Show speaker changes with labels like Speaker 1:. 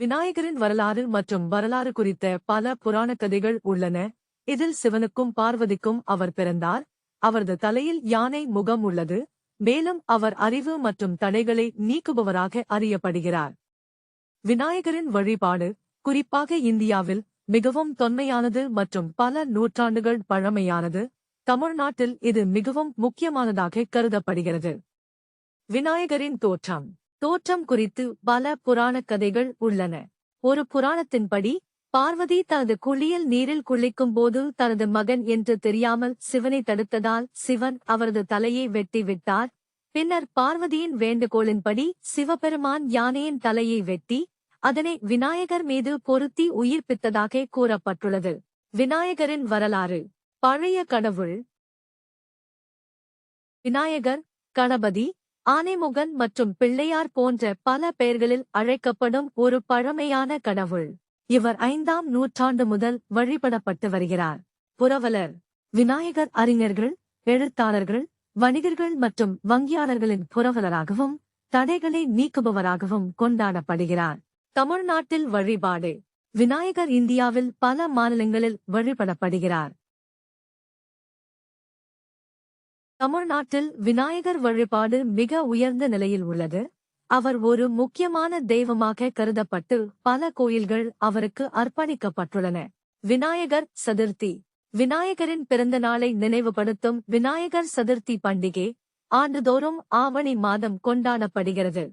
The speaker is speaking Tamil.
Speaker 1: விநாயகரின் வரலாறு மற்றும் வரலாறு குறித்த பல புராணக் கதைகள் உள்ளன. இதில் சிவனுக்கும் பார்வதிக்கும் அவர் பிறந்தார். அவரது தலையில் யானை முகம் உள்ளது. மேலும் அவர் அறிவு மற்றும் தடைகளை நீக்குபவராக அறியப்படுகிறார். விநாயகரின் வழிபாடு குறிப்பாக இந்தியாவில் மிகவும் தொன்மையானது மற்றும் பல நூற்றாண்டுகள் பழமையானது. தமிழ்நாட்டில் இது மிகவும் முக்கியமானதாக கருதப்படுகிறது. விநாயகரின் தோற்றம். தோற்றம் குறித்து பல புராணக் கதைகள் உள்ளன. ஒரு புராணத்தின்படி பார்வதி தனது குளியல் நீரில் குளிக்கும் போது தனது மகன் என்று தெரியாமல் சிவனை தடுத்ததால் சிவன் அவரது தலையை வெட்டிவிட்டார் பின்னர் பார்வதியின் வேண்டுகோளின்படி சிவபெருமான் யானையின் தலையை வெட்டி அதனை விநாயகர் மீது பொருத்தி உயிர்ப்பித்ததாக கூறப்பட்டுள்ளது. விநாயகரின் வரலாறு. பழைய கடவுள். விநாயகர் கணபதி ஆனைமுகன் மற்றும் பிள்ளையார் போன்ற பல பெயர்களில் அழைக்கப்படும் ஒரு பழமையான கடவுள். இவர் ஐந்தாம் நூற்றாண்டு முதல் வழிபடப்பட்டு வருகிறார். புரவலர் விநாயகர் அறிஞர்கள் எழுத்தாளர்கள் வணிகர்கள் மற்றும் வங்கியாளர்களின் புரவலராகவும் தடைகளை நீக்குபவராகவும் கொண்டாடப்படுகிறார். தமிழ்நாட்டில் வழிபாடு. விநாயகர் இந்தியாவில் பல மாநிலங்களில் வழிபடப்படுகிறார். தமிழ்நாட்டில் விநாயகர் வழிபாடு மிக உயர்ந்த நிலையில் உள்ளது. அவர் ஒரு முக்கியமான தெய்வமாக கருதப்பட்டு பல கோயில்கள் அவருக்கு அர்ப்பணிக்கப்பட்டுள்ளன. விநாயகர் சதுர்த்தி. விநாயகரின் பிறந்த நாளை நினைவுபடுத்தும் விநாயகர் சதுர்த்தி பண்டிகை ஆண்டுதோறும் ஆவணி மாதம் கொண்டாடப்படுகிறது.